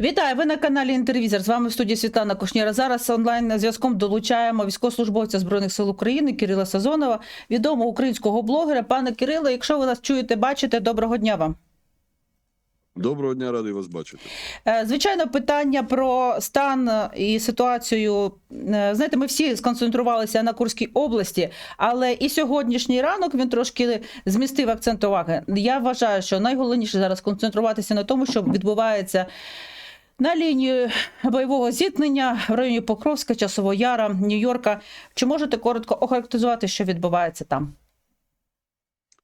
Вітаю, ви на каналі Інтервізор. З вами в студії Світлана Кушніра. Зараз онлайн зв'язком долучаємо військовослужбовця збройних сил України Кирила Сазонова, відомого українського блогера. Пане Кирило, якщо ви нас чуєте, бачите, доброго дня вам. Доброго дня, радий вас бачити. Е, Звичайно, питання про стан і ситуацію. е, Знаєте, ми всі сконцентрувалися на Курській області, але і сьогоднішній ранок він трошки змістив акцент уваги. Я вважаю, що найголовніше зараз концентруватися на тому, що відбувається. На лінії бойового зіткнення в районі Покровська, Часового Яра, Нью-Йорка. Чи можете коротко охарактеризувати, що відбувається там?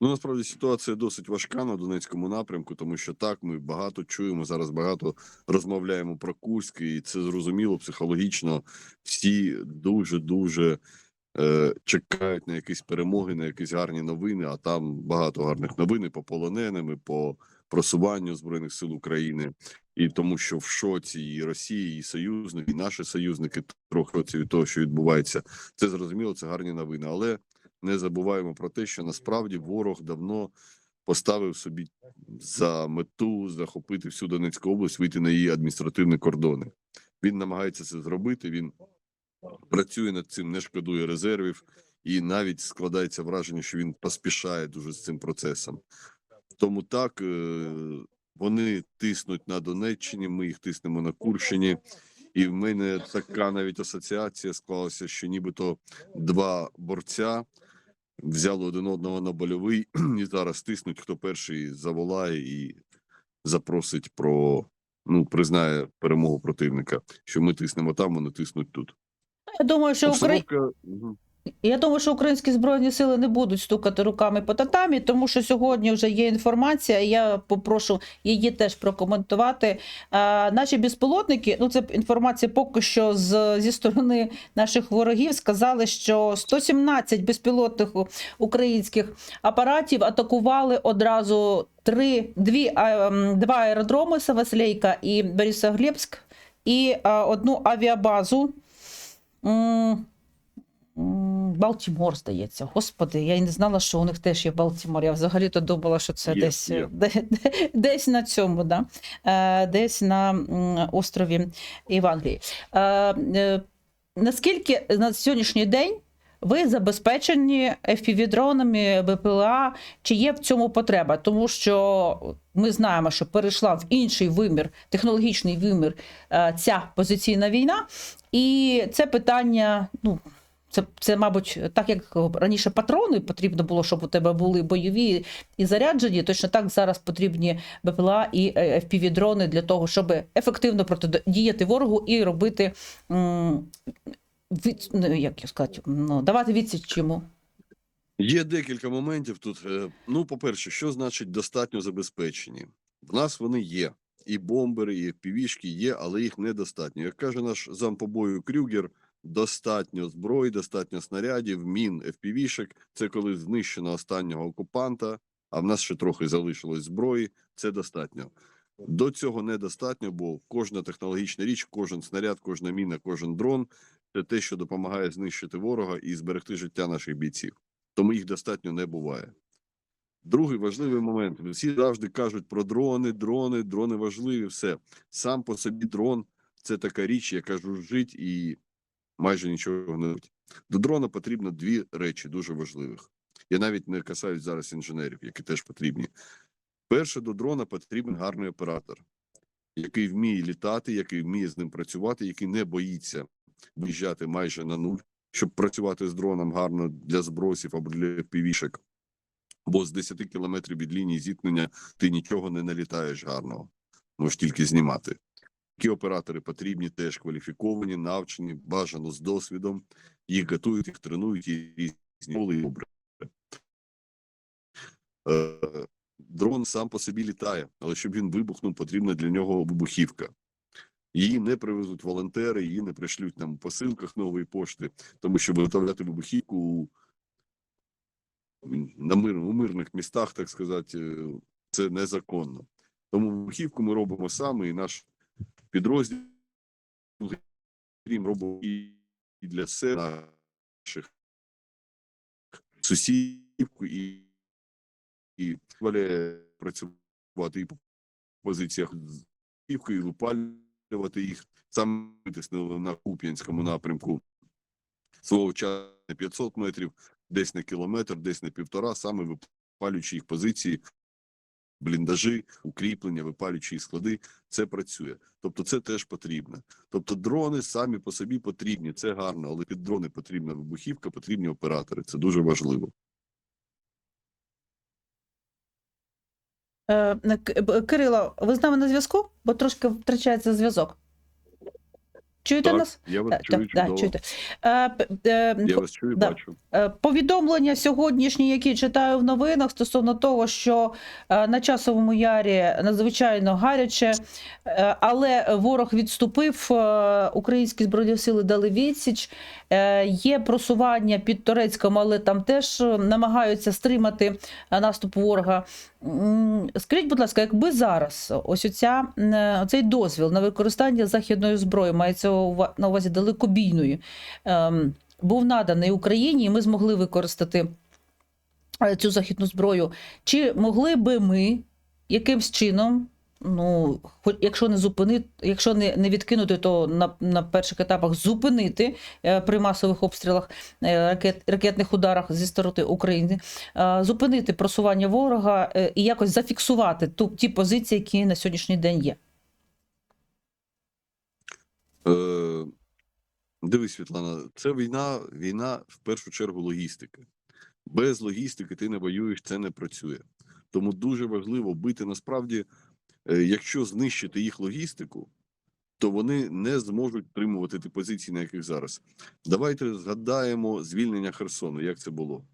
Ну насправді ситуація досить важка на Донецькому напрямку, тому що так ми багато чуємо зараз. Багато розмовляємо про Курськ, і це зрозуміло психологічно. Всі дуже дуже е, чекають на якісь перемоги, на якісь гарні новини. А там багато гарних новин по полоненим, і по просуванню збройних сил України, і тому, що в шоці і Росії, і союзники, і наші союзники трохи від того, що відбувається. Це зрозуміло, це гарні новини, але не забуваємо про те, що насправді ворог давно поставив собі за мету захопити всю Донецьку область, вийти на її адміністративні кордони. Він намагається це зробити. Він працює над цим, не шкодує резервів, і навіть складається враження, що він поспішає дуже з цим процесом. Тому так е, вони тиснуть на Донеччині, ми їх тиснемо на Курщині. І в мене така навіть асоціація склалася, що нібито два борця взяли один одного на больовий і зараз тиснуть, хто перший заволає і запросить про ну признає перемогу противника. Що ми тиснемо там, вони тиснуть тут. Я думаю, що Украї... Я думаю, що українські збройні сили не будуть стукати руками по татамі, тому що сьогодні вже є інформація. Я попрошу її теж прокоментувати. А, наші безпілотники, ну це інформація поки що з, зі сторони наших ворогів, сказали, що 117 безпілотних українських апаратів атакували одразу три, дві, а, два аеродроми Саваслейка і Борисоглебськ, і а, одну авіабазу. М, Балтімор, здається. Господи, я й не знала, що у них теж є Балтімор. Я взагалі-то думала, що це Є, десь, є. де- де- десь на цьому, да? е, десь на острові Івангелії. Е, е, наскільки на сьогоднішній день ви забезпечені FPV-дронами, БПЛА, чи є в цьому потреба? Тому що ми знаємо, що перейшла в інший вимір, технологічний вимір ця позиційна війна, і це питання, ну. Це, це, мабуть, так як раніше патрони потрібно було, щоб у тебе були бойові і заряджені. Точно так зараз потрібні БПЛА і е, FPV-дрони для того, щоб ефективно протидіяти ворогу і робити від, ну, як я сказати, ну, давати відсіч йому. Є декілька моментів тут. Е, Ну, по-перше, що значить достатньо забезпечені? В нас вони є. І бомбери, і півішки є, але їх недостатньо. Як каже наш зампобою Крюгер, достатньо зброї, достатньо снарядів, мін, FPV-шек. Це коли знищено останнього окупанта, а в нас ще трохи залишилось зброї. Це достатньо. До цього недостатньо, бо кожна технологічна річ, кожен снаряд, кожна міна, кожен дрон це те, що допомагає знищити ворога і зберегти життя наших бійців. Тому їх достатньо не буває. Другий важливий момент. Всі завжди кажуть про дрони, дрони, дрони важливі. Все сам по собі дрон це така річ, яка жужжить і майже нічого не робить. До дрона потрібно дві речі дуже важливих. Я навіть не касаюсь зараз інженерів, які теж потрібні. Перше, до дрона потрібен гарний оператор, який вміє літати, який вміє з ним працювати, який не боїться виїжджати майже на нуль, щоб працювати з дроном гарно для збросів або для півішек. Бо з 10 кілометрів від лінії зіткнення ти нічого не налітаєш гарного, можеш тільки знімати. Такі оператори потрібні, теж кваліфіковані, навчені, бажано з досвідом. Їх готують, їх тренують і різні школи, і добре. Е, Дрон сам по собі літає, але щоб він вибухнув, потрібна для нього вибухівка. Її не привезуть волонтери, її не пришлють нам у посилках нової пошти, тому що виготовляти вибухівку у- на мир, у мирних містах, так сказати, е, це незаконно. Тому вибухівку ми робимо саме, і наш підрозділ крім робимо і для себе, наших сусідів, і, і дозволяє працювати і по позиціях і випалювати їх. Саме витиснили на Куп'янському напрямку свого часу на 500 метрів, десь на кілометр, десь на півтора, саме випалюючи їх позиції, бліндажі, укріплення, випалюючи склади, це працює. Тобто це теж потрібно. Тобто дрони самі по собі потрібні, це гарно, але під дрони потрібна вибухівка, потрібні оператори. Це дуже важливо. Е, Кирило, ви з нами на зв'язку? Бо трошки втрачається зв'язок. Чуєте Так, нас? я вас чую так, да, чуєте. Е, е, Я вас чую, да. бачу. Е, Повідомлення сьогоднішні, які читаю в новинах, стосовно того, що е, на часовому ярі надзвичайно гаряче, е, але ворог відступив. Українські збройні сили дали відсіч. Є просування під Торецьком, але там теж намагаються стримати наступ ворога. Скажіть, будь ласка, якби зараз ось оця, е, оцей дозвіл на використання західної зброї мається на увазі далекобійної. ем, був наданий Україні, і ми змогли використати е, цю західну зброю. Чи могли би ми якимсь чином, ну, хоч якщо не зупинити, якщо не, не відкинути, то на, на перших етапах зупинити е, при масових обстрілах е, ракет, ракетних ударах зі сторони України, е, зупинити просування ворога і якось зафіксувати ту, ті позиції, які на сьогоднішній день є? Е, дивись, Світлана, це війна, війна в першу чергу логістики. Без логістики ти не воюєш, це не працює. Тому дуже важливо бити насправді, якщо знищити їх логістику, то вони не зможуть тримувати ті позиції, на яких зараз. Давайте згадаємо звільнення Херсону, як це було.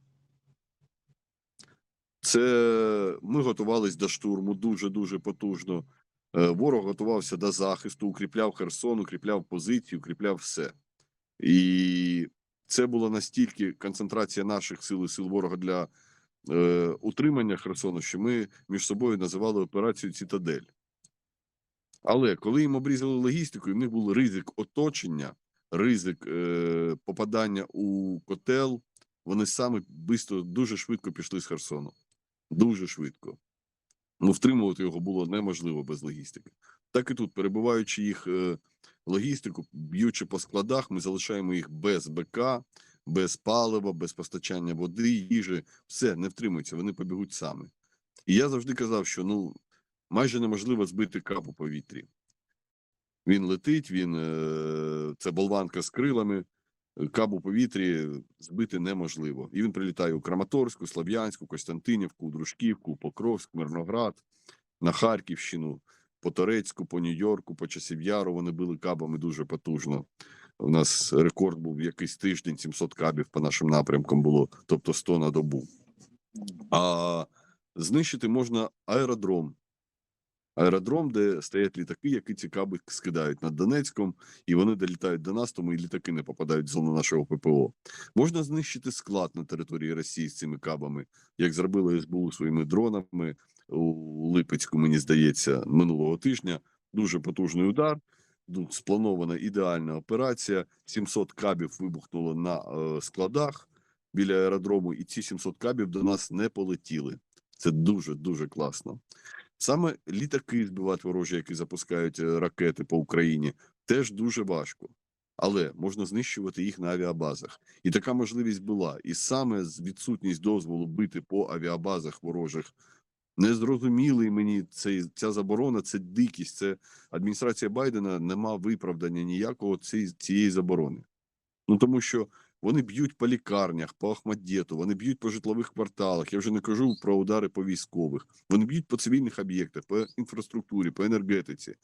Це ми готувались до штурму дуже дуже потужно. Е, Ворог готувався до захисту, укріпляв Херсон, укріпляв позиції, укріпляв все. І це була настільки концентрація наших сил і сил ворога для е, утримання Херсону, що ми між собою називали операцію Цитадель. Але коли їм обрізали логістику, і в них був ризик оточення, ризик е, попадання у котел, вони саме бисто, дуже швидко пішли з Херсону. Дуже швидко. Ну, втримувати його було неможливо без логістики. Так і тут, перебуваючи їх е, логістику, б'ючи по складах, ми залишаємо їх без БК, без палива, без постачання води, їжі. Все не втримується, вони побігуть самі. І я завжди казав, що ну майже неможливо збити кап у повітрі. Він летить, він е, це болванка з крилами. Каб у повітрі збити неможливо. І він прилітає у Краматорську, Слов'янську, Костянтинівку, Дружківку, Покровськ, Мирноград, на Харківщину, по Торецьку, по Нью-Йорку, по Часів'яру. Вони били кабами дуже потужно. У нас рекорд був якийсь тиждень, 700 кабів по нашим напрямкам було, тобто 100 на добу. А знищити можна аеродром. Аеродром, де стоять літаки, які ці каби скидають над Донецьком, і вони долітають до нас, тому і літаки не попадають в зону нашого ППО. Можна знищити склад на території Росії з цими кабами, як зробили СБУ своїми дронами у Липецьку, мені здається, минулого тижня. Дуже потужний удар. Тут спланована ідеальна операція. 700 кабів вибухнуло на е, складах біля аеродрому, і ці 700 кабів до нас не полетіли. Це дуже дуже класно. Саме літаки збивати ворожі, які запускають е, ракети по Україні, теж дуже важко. Але можна знищувати їх на авіабазах. І така можливість була. І саме з відсутність дозволу бити по авіабазах ворожих незрозумілий мені цей, ця заборона, це дикість. Це адміністрація Байдена нема виправдання ніякого цієї, цієї заборони. Ну тому що вони б'ють по лікарнях, по Ахмадєту, вони б'ють по житлових кварталах. Я вже не кажу про удари по військових. Вони б'ють по цивільних об'єктах, по інфраструктурі, по енергетиці.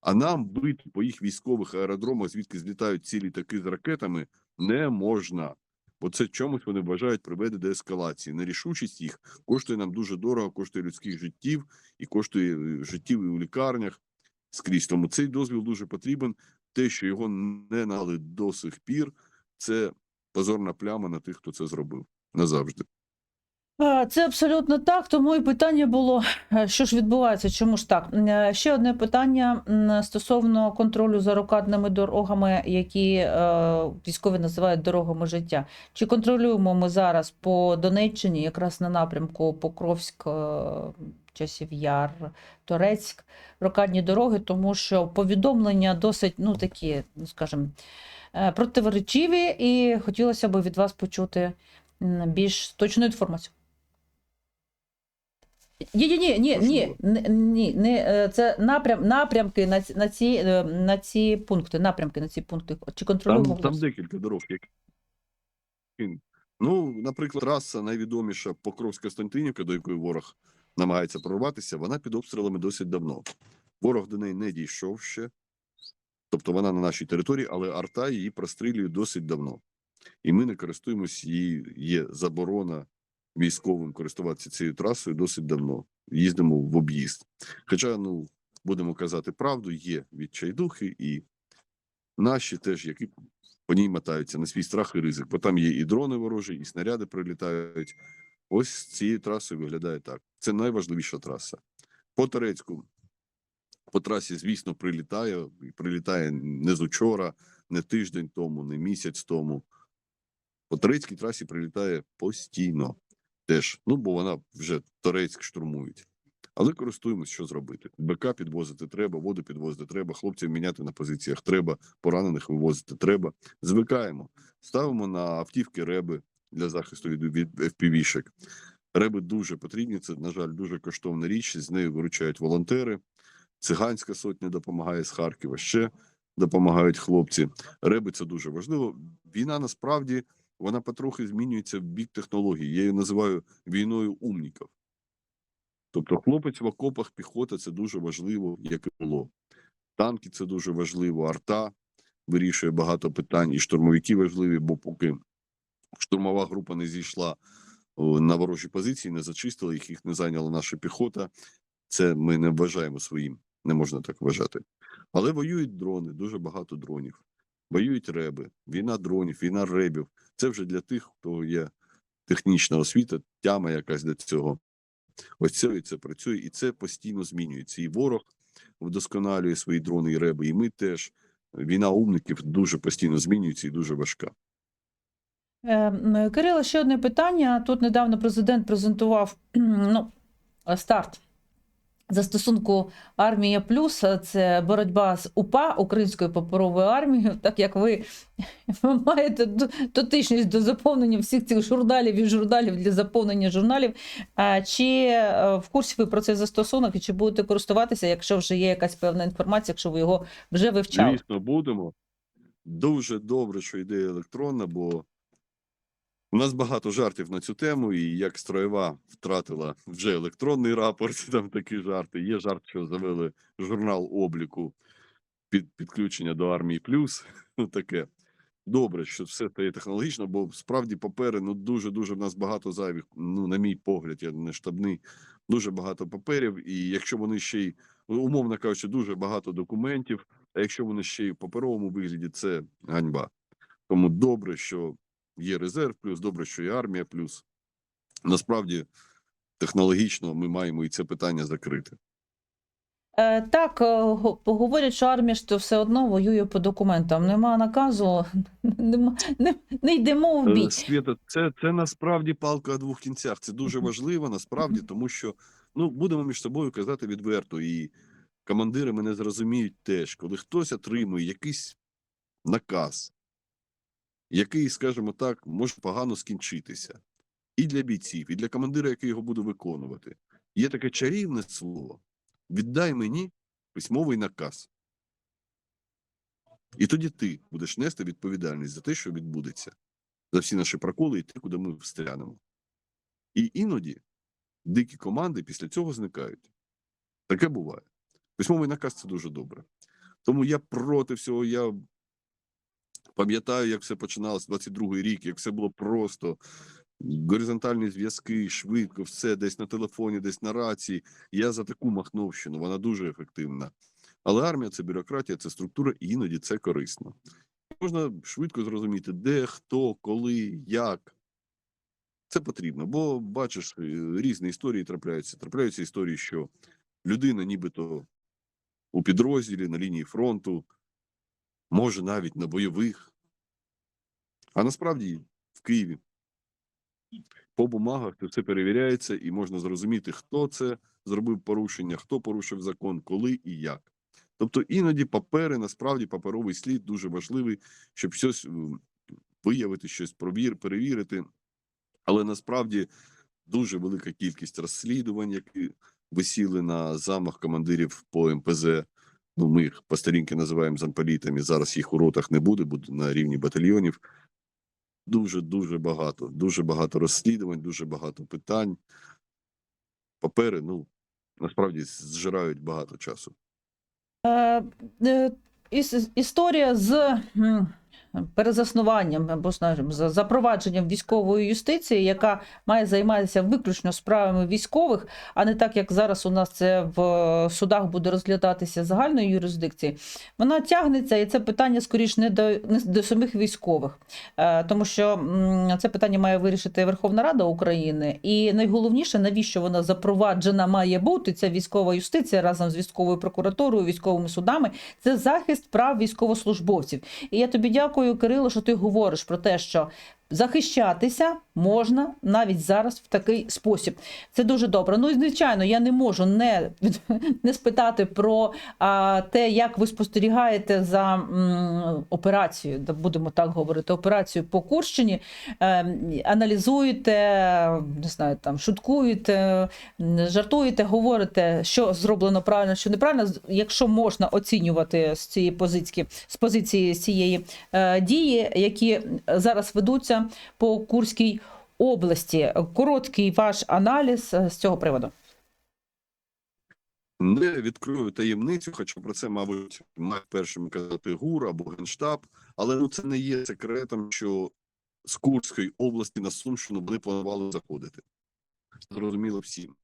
А нам бити по їх військових аеродромах, звідки злітають ці літаки з ракетами, не можна. Бо це чомусь вони вважають приведе до ескалації. Нерішучість їх коштує нам дуже дорого, коштує людських життів і коштує е, життів і у лікарнях скрізь. Тому цей дозвіл дуже потрібен. Те, що його не надали до сих пір, це позорна пляма на тих, хто це зробив назавжди. Це абсолютно так. Тому і питання було, е, що ж відбувається, чому ж так? Е, Ще одне питання стосовно контролю за рокадними дорогами, які е, військові називають дорогами життя. Чи контролюємо ми зараз по Донеччині, якраз на напрямку Покровськ, Часів Яр, Торецьк, рокадні дороги, тому що повідомлення досить, ну такі, ну скажімо, противоречиві, і хотілося б від вас почути більш точну інформацію. Ні, ні, ні, ні, ні, ні, ні, це напрям, напрямки на, ці- на, ці, е, на ці пункти, напрямки на ці пункти. Чи контролюємо? Там, там декілька дорог. Які... Ну, наприклад, траса найвідоміша Покровська Константинівка, до якої ворог намагається прорватися, вона під обстрілами досить давно. Ворог до неї не дійшов ще. Тобто вона на нашій території, але арта її прострілює досить давно. І ми не користуємось її, є заборона військовим користуватися цією трасою досить давно. Їздимо в об'їзд. Хоча, ну, будемо казати правду, є відчайдухи і наші теж, які по ній мотаються на свій страх і ризик, бо там є і дрони ворожі, і снаряди прилітають. Ось цією трасою виглядає так. Це найважливіша траса. По Турецьку, по трасі, звісно, прилітає, прилітає не з учора, не тиждень тому, не місяць тому. По турецькій трасі прилітає постійно теж. Ну, бо вона вже Торецьк штурмують. Але користуємось, що зробити. БК підвозити треба, воду підвозити треба, хлопців міняти на позиціях треба, поранених вивозити треба. Звикаємо. Ставимо на автівки реби для захисту від, FPV-шек. Реби дуже потрібні. Це, на жаль, дуже коштовна річ. З нею виручають волонтери. Циганська сотня допомагає з Харкова. Ще допомагають хлопці. Реби це дуже важливо. Війна насправді вона потрохи змінюється в бік технологій. Я її називаю війною умніків. Тобто, хлопець в окопах, піхота це дуже важливо, як і було. Танки це дуже важливо, арта вирішує багато питань, і штурмовики важливі, бо поки штурмова група не зійшла на ворожі позиції, не зачистила їх, їх не зайняла наша піхота. Це ми не вважаємо своїм, не можна так вважати. Але воюють дрони, дуже багато дронів. Воюють реби, війна дронів, війна ребів. Це вже для тих, хто є технічна освіта, тяма якась до цього. Ось це це працює, і це постійно змінюється. І ворог вдосконалює свої дрони і реби, і ми теж. Війна умників дуже постійно змінюється і дуже важка. Е, Кирило, ще одне питання. Тут недавно президент презентував ну, старт застосунку Армія Плюс. Це боротьба з УПА Українською паперовою армією. Так як ви маєте дотичність до заповнення всіх цих журналів і журналів для заповнення журналів. Чи е, в курсі ви про цей застосунок і чи будете користуватися, якщо вже є якась певна інформація, якщо ви його вже вивчали? Звісно, будемо. Дуже добре, що йде електронна, бо у нас багато жартів на цю тему, і як строєва втратила вже електронний рапорт, там такі жарти. Є жарт, що завели журнал обліку під підключення до армії плюс. Ну таке. Добре, що все стає технологічно, бо справді папери ну дуже дуже в нас багато зайвих. Ну, на мій погляд, я не штабний, дуже багато паперів. І якщо вони ще й ну, умовно кажучи, дуже багато документів. А якщо вони ще й в паперовому вигляді, це ганьба. Тому добре, що є резерв, плюс добре, що є армія, плюс насправді технологічно ми маємо і це питання закрити. Е, Так, е, говорять, що армія ж то все одно воює по документам. Нема наказу, нема, не, не йдемо в бій. Е, Свята, це, це насправді палка о двох кінцях. Це дуже важливо, насправді, тому що ну будемо між собою казати відверто, і командири мене зрозуміють теж, коли хтось отримує якийсь наказ, який, скажімо так, може погано скінчитися. І для бійців, і для командира, який його буде виконувати. Є таке чарівне слово: віддай мені письмовий наказ. І тоді ти будеш нести відповідальність за те, що відбудеться, за всі наші проколи і те, куди ми встрянемо. І іноді дикі команди після цього зникають. Таке буває. Письмовий наказ це дуже добре. Тому я проти всього. Я пам'ятаю, як все починалося 22-й рік, як все було просто. Горизонтальні зв'язки, швидко, все десь на телефоні, десь на рації. Я за таку махновщину, вона дуже ефективна. Але армія це бюрократія, це структура, і іноді це корисно. Можна швидко зрозуміти, де, хто, коли, як. Це потрібно, бо бачиш, е, різні історії трапляються. Трапляються історії, що людина нібито у підрозділі на лінії фронту, може навіть на бойових, а насправді в Києві. По бумагах це все перевіряється, і можна зрозуміти, хто це зробив порушення, хто порушив закон, коли і як. Тобто іноді папери, насправді паперовий слід дуже важливий, щоб щось виявити, щось перевірити. Але насправді дуже велика кількість розслідувань, які висіли на замах командирів по МПЗ. Ну, ми їх по старінки називаємо замполітами. Зараз їх у ротах не буде, буде на рівні батальйонів. Дуже дуже багато, дуже багато розслідувань, дуже багато питань. Папери, ну насправді зжирають багато часу. Е, е, іс- історія з перезаснуванням або скажімо, за запровадженням військової юстиції, яка має займатися виключно справами військових, а не так, як зараз у нас це в е, судах буде розглядатися загальної юрисдикції, вона тягнеться, і це питання скоріш не до, не до самих військових, Е, тому що це питання має вирішити Верховна Рада України. І найголовніше, навіщо вона запроваджена має бути ця військова юстиція разом з військовою прокуратурою, військовими судами, це захист прав військовослужбовців. І я тобі дякую, Кирило, що ти говориш про те, що захищатися можна навіть зараз в такий спосіб. Це дуже добре. Ну і звичайно, я не можу не, не спитати про а, те, як ви спостерігаєте за м, операцією, будемо так говорити, операцію по Курщині. Е, аналізуєте, не знаю, там шуткуєте, жартуєте, говорите, що зроблено правильно, що неправильно. Якщо можна оцінювати з цієї позиції, з позиції цієї е, дії, які зараз ведуться по Курській області. Короткий ваш аналіз е, з цього приводу. Не відкрию таємницю, хоча про це, мабуть, має першим казати ГУР або Генштаб, але ну це не є секретом, що з Курської області на Сумщину вони планували заходити. Зрозуміло всім.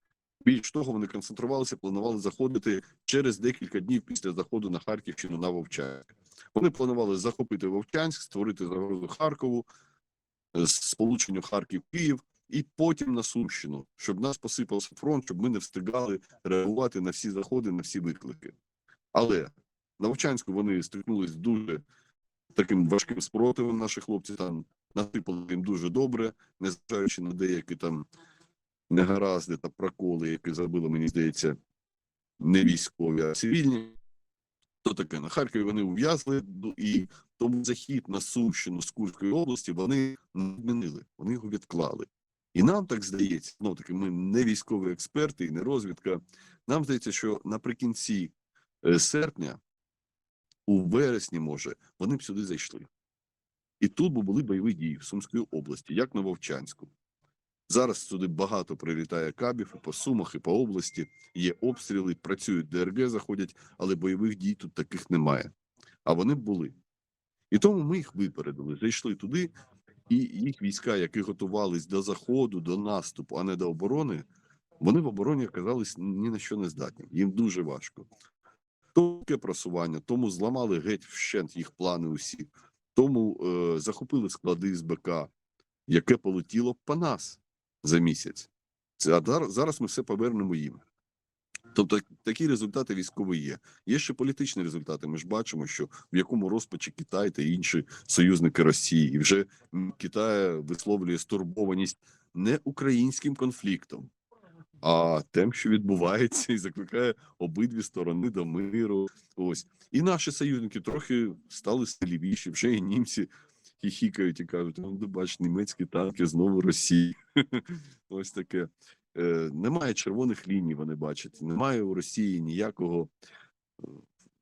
Більш того, вони концентрувалися, планували заходити через декілька днів після заходу на Харківщину на Вовчанськ. Вони планували захопити Вовчанськ, створити загрозу Харкову, е, сполученню Харків-Київ, і потім на Сумщину, щоб нас посипався фронт, щоб ми не встигали реагувати на всі заходи, на всі виклики. Але на Вовчанську вони стикнулись з дуже таким важким спротивом. Наші хлопці там насипали їм дуже добре, незважаючи на деякі там негаразди та проколи, які забили, мені здається, не військові, а цивільні. То таке на Харкові вони ув'язли, ду- і тому захід на Сумщину з Курської області вони не відмінили, вони його відклали. І нам так здається, ну таки ми не військові експерти і не розвідка. Нам здається, що наприкінці е, серпня, у вересні, може, вони б сюди зайшли. І тут би були бойові дії в Сумській області, як на Вовчанську. Зараз сюди багато прилітає кабів і по Сумах, і по області. Є обстріли, працюють ДРГ, заходять, але бойових дій тут таких немає. А вони були. І тому ми їх випередили, зайшли туди, і їх війська, які готувались до заходу, до наступу, а не до оборони, вони в обороні оказались ні на що не здатні. Їм дуже важко. Тому таке просування, тому зламали геть вщент їх плани усі, тому е, захопили склади з БК, яке полетіло по нас за місяць. Це а зараз ми все повернемо їм. Тобто такі результати військові є. Є ще політичні результати. Ми ж бачимо, що в якому розпачі Китай та інші союзники Росії, і вже Китай висловлює стурбованість не українським конфліктом, а тим, що відбувається, і закликає обидві сторони до миру. Ось і наші союзники трохи стали сильніші. Вже і німці хіхікають і кажуть: ну, бач, німецькі танки знову Росії. Ось таке. Е, немає червоних ліній, вони бачать. Немає у Росії ніякого е,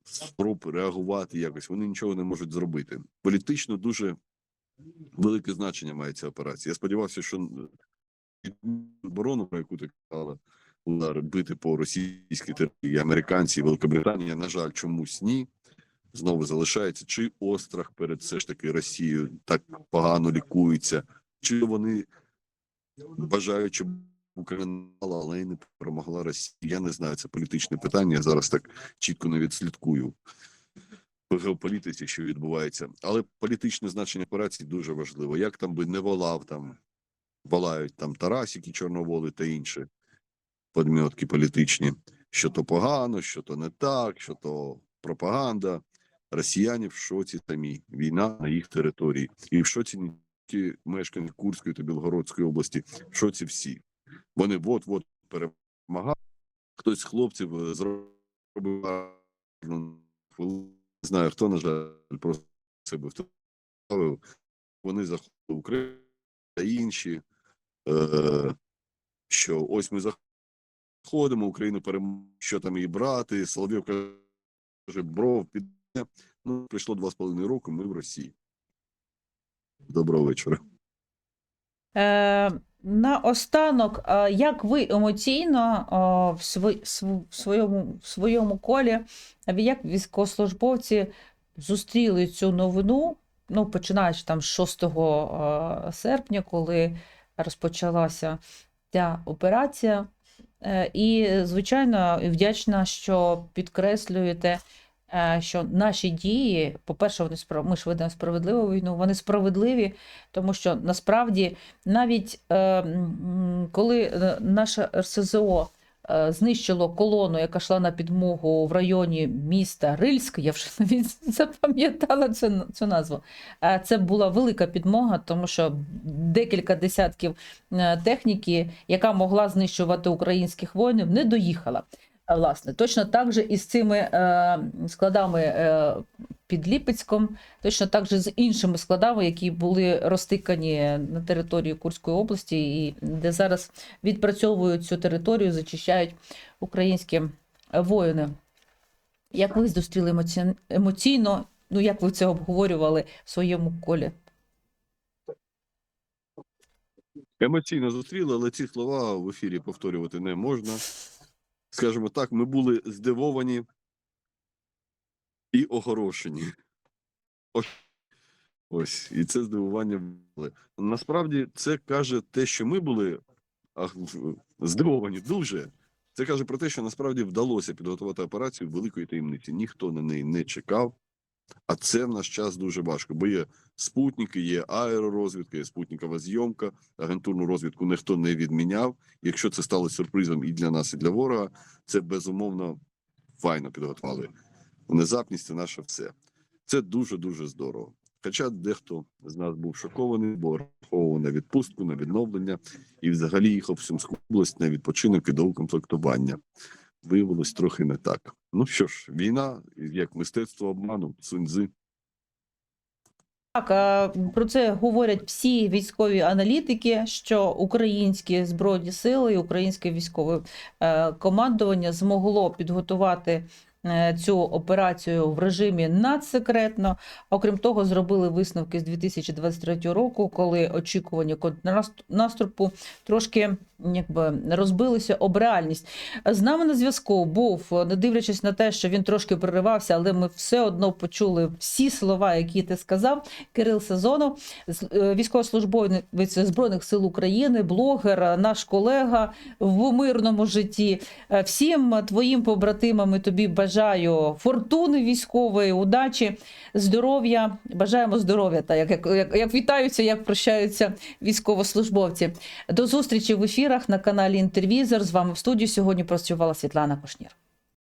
спроб реагувати якось. Вони нічого не можуть зробити. Політично дуже велике значення має ця операція. Я сподівався, що е, оборону, про яку ти казала, удар бити по російській території, американці, Великобританія, на жаль, чомусь ні. Знову залишається чи острах перед все ж таки Росією так погано лікується, чи вони бажають, щоб Україна, але й не перемогла Росія. Я не знаю, це політичне питання. Я зараз так чітко не відслідкую по геополітиці, що відбувається. Але політичне значення операції дуже важливо. Як там би не волав там волають там Тарасики, Чорноволи та інші подмьотки політичні, що то погано, що то не так, що то пропаганда. Росіяни в шоці самі. Війна на їх території. І в шоці мешканці Курської та Білгородської області, в шоці всі. Вони от-от перемагають. Хтось з хлопців е, зробив не знаю хто, на жаль, просто себе вставив. Вони заходили в Україну та інші. Е, що ось ми заходимо, Україну переможе, що там її брати. Соловйов каже, бров піде. Ну, прийшло два з половиною року, ми в Росії. Доброго вечора. Е, наостанок, як ви емоційно в, своєму, в своєму колі, як військовослужбовці зустріли цю новину, ну, починаючи там з 6 е, серпня, коли розпочалася ця операція. Е, І, звичайно, вдячна, що підкреслюєте, що наші дії, по-перше, вони справ... ми ж ведемо справедливу війну, вони справедливі, тому що насправді навіть е, коли е, наше РСЗО е, знищило колону, яка йшла на підмогу в районі міста Рильськ, я вже навіть запам'ятала цю, цю назву. Е, Це була велика підмога, тому що декілька десятків е, техніки, яка могла знищувати українських воїнів, не доїхала. Власне, точно так же і з цими е, складами е, під Ліпецьком, точно так же з іншими складами, які були розтикані на території Курської області, і де зараз відпрацьовують цю територію, зачищають українські воїни. Як ви зустріли емоці- емоційно? Ну, як ви це обговорювали в своєму колі? Емоційно зустріли, але ці слова в ефірі повторювати не можна. Скажімо так, ми були здивовані і огорошені. Ось. І це здивування було. Насправді це каже те, що ми були здивовані дуже. Це каже про те, що насправді вдалося підготувати операцію великої таємниці. Ніхто на неї не чекав. А це в наш час дуже важко, бо є спутники, є аеророзвідка, є спутникова зйомка, агентурну розвідку ніхто не відміняв. Якщо це стало сюрпризом і для нас, і для ворога, це безумовно файно підготували. Внезапність це наше все. Це дуже дуже здорово. Хоча дехто з нас був шокований, бо раховував на відпустку, на відновлення і взагалі їхав в Сумську область на відпочинок і до укомплектування. Виявилось трохи не так. Ну що ж, війна як мистецтво обману, суньзи. Так, про це говорять всі військові аналітики, що українські збройні сили і українське військове е, командування змогло підготувати цю операцію в режимі надсекретно. Окрім того, зробили висновки з 2023 року, коли очікування контрнаступу трошки якби розбилися об реальність. З нами на зв'язку був, не дивлячись на те, що він трошки проривався, але ми все одно почули всі слова, які ти сказав. Кирил Сезонов, е, військовослужбовець Збройних сил України, блогер, е, наш колега в мирному житті. Е, Всім твоїм побратимам і тобі бажаю фортуни військової, удачі, здоров'я. Бажаємо здоров'я, та як, як, як, як вітаються, як прощаються військовослужбовці. До зустрічі в ефірах на каналі Інтервізор. З вами в студії сьогодні працювала Світлана Кошнір.